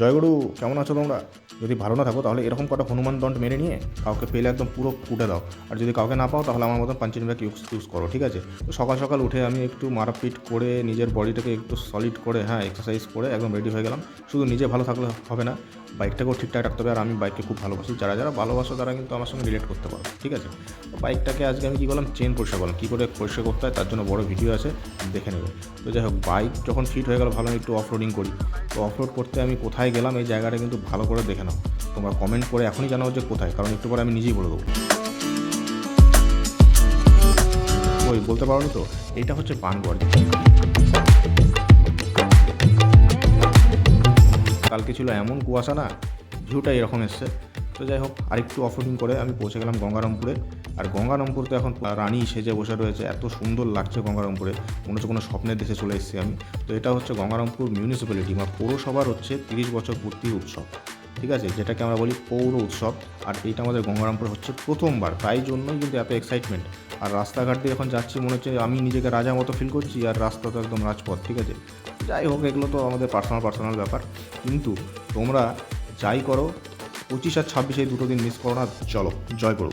জয়গুরু, কেমন আছো তোমরা? যদি ভালো না থাকো, তাহলে এরকম কটা হনুমান দণ্ড মেরে নিয়ে কাউকে পেলে একদম পুরো কুটে দাও। আর যদি কাউকে না পাও, তাহলে আমার মতন পাঞ্চিন ব্যাগ ইউজ ইউজ করো, ঠিক আছে? তো সকাল সকাল উঠে আমি একটু মারপিট করে নিজের বডিটাকে একটু সলিড করে হ্যাঁ এক্সারসাইজ করে একদম রেডি হয়ে গেলাম। শুধু নিজে ভালো থাকলে হবে না বাইকটাকেও ঠিকঠাক রাখতে হবে। আর আমি বাইককে খুব ভালোবাসি। যারা যারা ভালোবাসো, তারা কিন্তু আমার সঙ্গে রিলেট করতে পারো, ঠিক আছে? তো বাইকটাকে আজকে আমি কী করলাম চেন পরিষ্কার করলাম। কী করে পরিষ্কার করতে হয়? তার জন্য বড় ভিডিও আছে, দেখে নেবে। তো যাই হোক বাইক যখন ফিট হয়ে গেল, ভালো একটু অফ রোডিং করি। তো অফ রোড করতে আমি কোথায় গেলাম, এই জায়গাটা কিন্তু ভালো করে দেখে নাও। তোমরা কমেন্ট করে এখনই জানাও যে কোথায়, কারণ একটু পরে আমি নিজেই বলে দেবো। ওই, বলতে পারো তো? এটা হচ্ছে পানগড়। কালকে ছিল এমন কুয়াশা না ভিউটা এরকম এসছে। তো যাই হোক, আরেকটু অফরোডিং করে আমি পৌঁছে গেলাম গঙ্গারামপুরে। আর গঙ্গারামপুর তো এখন রানী সেজে বসে রয়েছে, এত সুন্দর লাগছে গঙ্গারামপুরে। মনে হচ্ছে কোনো স্বপ্নের দেশে চলে এসেছি আমি। তো এটা হচ্ছে গঙ্গারামপুর মিউনিসিপ্যালিটি বা পৌরসভার হচ্ছে তিরিশ বছর পূর্তি উৎসব, ঠিক আছে? যেটাকে আমরা বলি পৌর উৎসব। আর এইটা আমাদের গঙ্গারামপুরে হচ্ছে প্রথমবার। তাই জন্যই কিন্তু এত এক্সাইটমেন্ট আর রাস্তাঘাট দিয়ে এখন যাচ্ছি, মনে হচ্ছে আমি নিজেকে রাজা মতো ফিল করছি, আর রাস্তা তো একদম রাজপথ, ঠিক আছে? যাই হোক, এগুলো তো আমাদের পার্সোনাল পার্সোনাল ব্যাপার। কিন্তু তোমরা যাই করো পঁচিশ আর ছাব্বিশ এই দুটো দিন মিস করো না চলো জয় করো